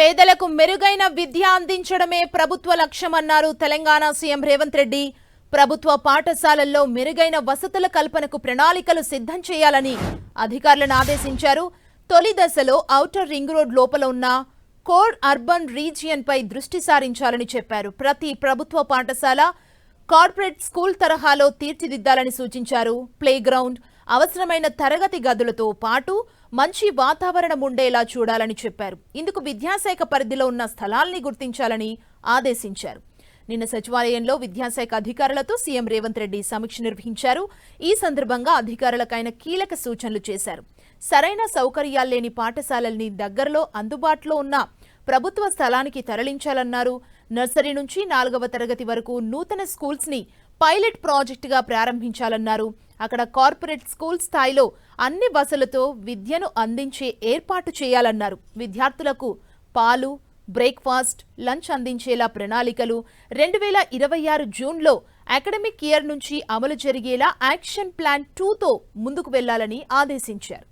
పేదలకు మెరుగైన విద్య అందించడమే ప్రభుత్వ లక్ష్యమన్నారు తెలంగాణ సీఎం రేవంత్ రెడ్డి. ప్రభుత్వ పాఠశాలల్లో మెరుగైన వసతుల కల్పనకు ప్రణాళికలు సిద్ధం చేయాలని అధికారులను ఆదేశించారు. తొలి దశలో ఔటర్ రింగ్ రోడ్ లోపల ఉన్న కోడ్ అర్బన్ రీజియన్పై దృష్టి సారించాలని చెప్పారు. ప్రతి ప్రభుత్వ పాఠశాల కార్పొరేట్ స్కూల్ తరహాలో తీర్చిదిద్దాలని సూచించారు. ప్లేగ్రౌండ్ అవసరమైన తరగతి గదులతో పాటు మంచి వాతావరణం ఉండేలా చూడాలని చెప్పారు. ఇందుకు విద్యాశాఖ పరిధిలో ఉన్న స్థలాల్ని గుర్తించాలని ఆదేశించారు. నిన్న సచివాలయంలో విద్యాశాఖ అధికారులతో సీఎం రేవంత్ రెడ్డి సమీక్ష నిర్వహించారు. ఈ సందర్భంగా అధికారులకైన కీలక సూచనలు చేశారు. సరైన సౌకర్యాలు లేని పాఠశాలల్ని దగ్గరలో అందుబాటులో ఉన్న ప్రభుత్వ స్థలానికి తరలించాలన్నారు. నర్సరీ నుంచి నాలుగవ తరగతి వరకు నూతన స్కూల్స్ని పైలట్ ప్రాజెక్టుగా ప్రారంభించాలన్నారు. అక్కడ కార్పొరేట్ స్కూల్ స్థాయిలో అన్ని బస్సులతో విద్యను అందించే ఏర్పాటు చేయాలన్నారు. విద్యార్థులకు పాలు బ్రేక్ఫాస్ట్ లంచ్ అందించేలా ప్రణాళికలు రెండు వేల ఇరవై ఆరు జూన్లో అకాడమిక్ ఇయర్ నుంచి అమలు జరిగేలా యాక్షన్ ప్లాన్ టూతో ముందుకు వెళ్ళాలని ఆదేశించారు.